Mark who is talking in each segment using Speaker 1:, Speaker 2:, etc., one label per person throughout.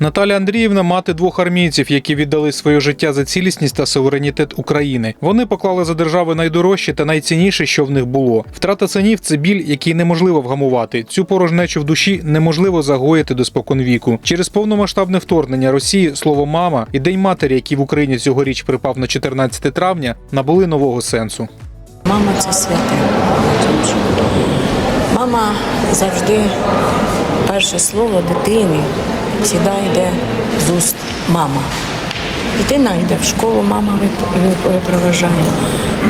Speaker 1: Наталя Андріївна мати двох армійців, які віддали своє життя за цілісність та суверенітет України. Вони поклали за держави найдорожче та найцінніше, що в них було. Втрата синів це біль, який неможливо вгамувати. Цю порожнечу в душі неможливо загоїти до споконвіку. Через повномасштабне вторгнення Росії слово мама і День матері, який в Україні цьогоріч припав на 14 травня, набули нового сенсу.
Speaker 2: Мама це святе. Мама завжди перше слово дитини завжди йде з уст мама. Дитина йде в школу, мама вип- вип- випроважає.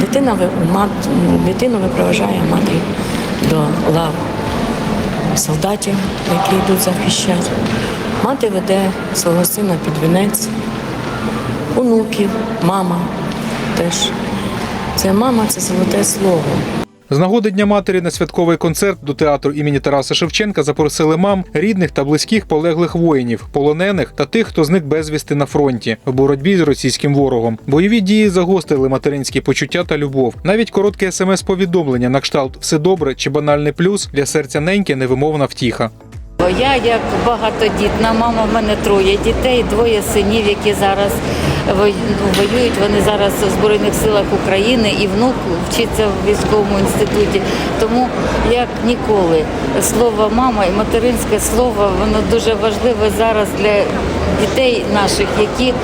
Speaker 2: Дитина, мат- дитину випроважає мати до лав солдатів, які йдуть захищати. Мати веде свого сина під вінець, онуків, мама теж. Це мама, це золоте слово.
Speaker 1: З нагоди Дня матері на святковий концерт до театру імені Тараса Шевченка запросили мам рідних та близьких полеглих воїнів, полонених та тих, хто зник безвісти на фронті в боротьбі з російським ворогом. Бойові дії загострили материнські почуття та любов. Навіть коротке смс-повідомлення на кшталт все добре чи банальний плюс для серця неньки невимовна втіха.
Speaker 3: Я як багатодітна мама, в мене троє дітей, двоє синів, які зараз вой- воюють. Вони зараз в Збройних силах України і внук вчиться в військовому інституті. Тому як ніколи слово мама і материнське слово воно дуже важливе зараз для дітей наших, які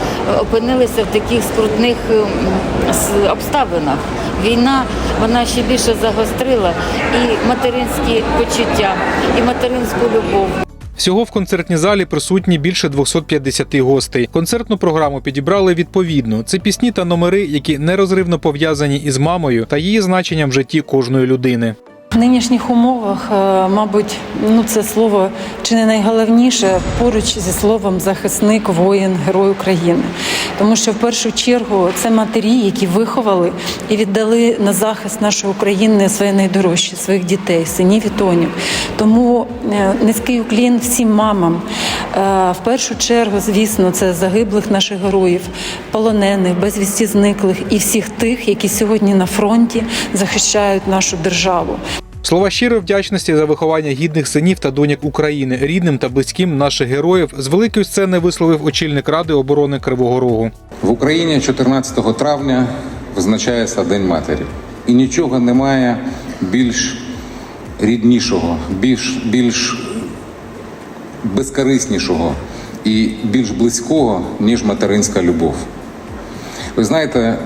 Speaker 3: опинилися в таких скрутних ем, обставинах. Війна вона ще більше загострила і материнські почуття, і материнську любов.
Speaker 1: Всього в концертній залі присутні більше 250 гостей. Концертну програму підібрали відповідно. Це пісні та номери, які нерозривно пов'язані із мамою та її значенням в житті кожної людини.
Speaker 4: Нинішніх умовах, е, мабуть, ну це слово чи не найголовніше поруч зі словом захисник, воїн, герой України. Тому що в першу чергу це матері, які виховали і віддали на захист нашої України своє найдорожче, своїх дітей, синів і тонів. Тому е, низький уклін всім мамам. Е, В першу чергу, звісно, це загиблих наших героїв, полонених, безвісті зниклих і всіх тих, які сьогодні на фронті захищають нашу державу.
Speaker 1: Слова щирої вдячності за виховання гідних синів та доньок України, рідним та близьким наших героїв з великої сцени висловив очільник Ради оборони Кривого Рогу.
Speaker 5: В Україні 14 травня визначається День матері. І нічого немає більш ріднішого, більш, більш безкориснішого і більш близького, ніж материнська любов. Ви знаєте,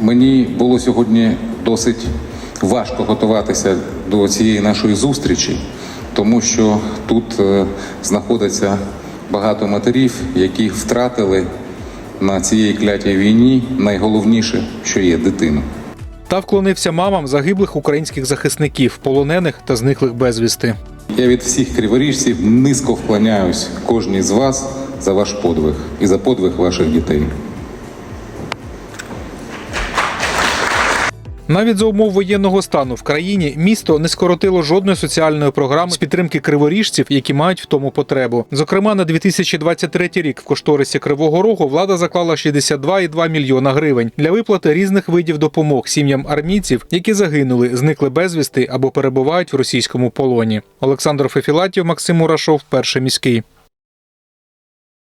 Speaker 5: мені було сьогодні досить важко готуватися до цієї нашої зустрічі, тому що тут е, знаходиться багато матерів, які втратили на цієї клятій війні найголовніше, що є дитину.
Speaker 1: Та вклонився мамам загиблих українських захисників, полонених та зниклих безвісти.
Speaker 5: Я від всіх криворіжців низько вклоняюсь кожній з вас за ваш подвиг і за подвиг ваших дітей.
Speaker 1: Навіть за умов воєнного стану в країні місто не скоротило жодної соціальної програми з підтримки криворіжців, які мають в тому потребу. Зокрема, на 2023 рік в кошторисі Кривого Рогу влада заклала 62,2 мільйона гривень для виплати різних видів допомог сім'ям армійців, які загинули, зникли безвісти або перебувають в російському полоні. Олександр Фефілатів, Максим Мурашов, перший міський.